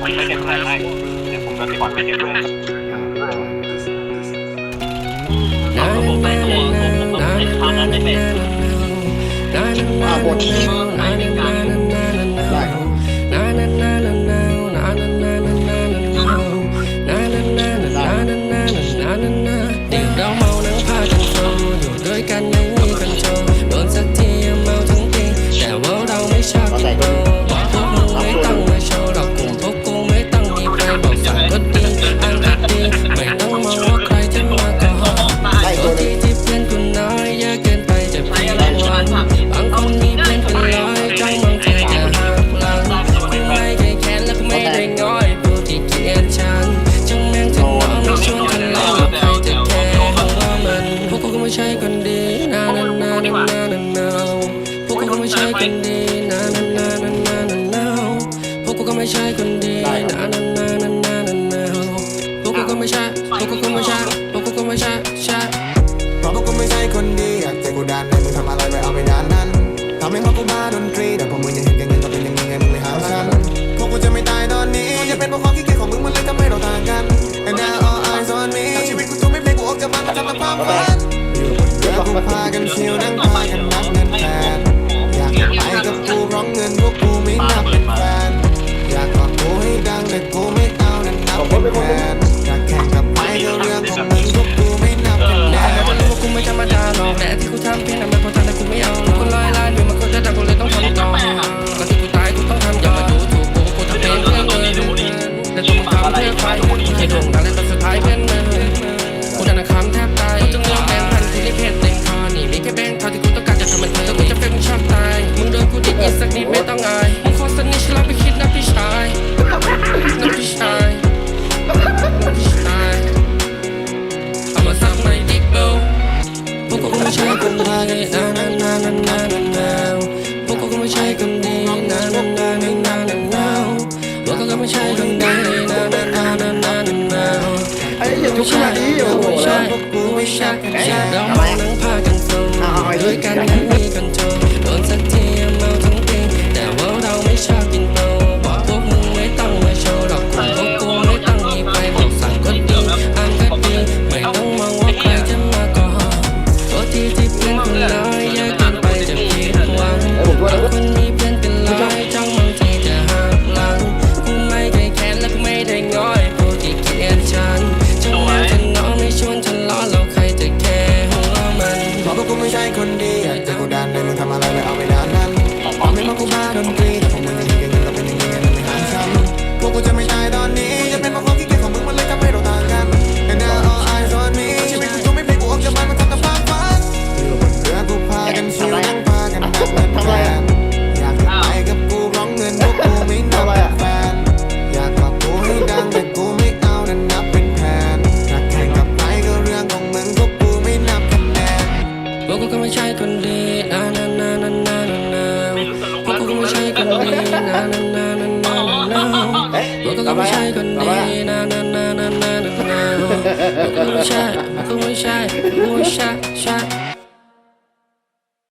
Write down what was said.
ไม่เห็นอะไรให้เดี๋ยวผมไะติดต่อไปไห็นด้วยผมไปตัวผมผมไม่ทำอะไรไม่เป็นอ่าบทที่ now พวกกูก็ไม่ใช่คนดีนานานานานานะ now พวกกูก็ไม่ใช่คนดีนานานานานานะ now พวกกูก็ไม่ใช่ พวกกูก็ไม่ใช่ พวกกูก็ไม่ใช่ ใช่ เพราะพวกกูไม่ใช่คนดีอยากแต่กูด้านไหนมึงทำอะไรไปเอาไปด้านนั้นทำให้พวกกูบ้าดนตรีแต่พอมึงยังเห็นแก่เงินก็เป็นยังไงมึงไม่หาฉันพวกกูจะไม่ตายตอนนี้กูจะเป็นเพราะความขี้เกียจของมึงมันเลยทำให้เราต่างกัน And now all eyes on me ทั้งชีวิตกูจะไม่เพลงกูออกจากบ้านมาทำตามความฝันอยู่บนเรือพากันเที่ยวนั่งพากัน to go me out and out. ไม่ใช่คนไหนนะนะนะนะนะนะนะไอ้เหี้ยทุกขนาดนี้โอ้โหไม่ใช่พวกกูไม่ใช่กันใช่เราไม่นั่งพากันฟังด้วยกันนั้นมีคอนโทรลโดนสักที ใช่คน one shot, one shot, one shot, shot.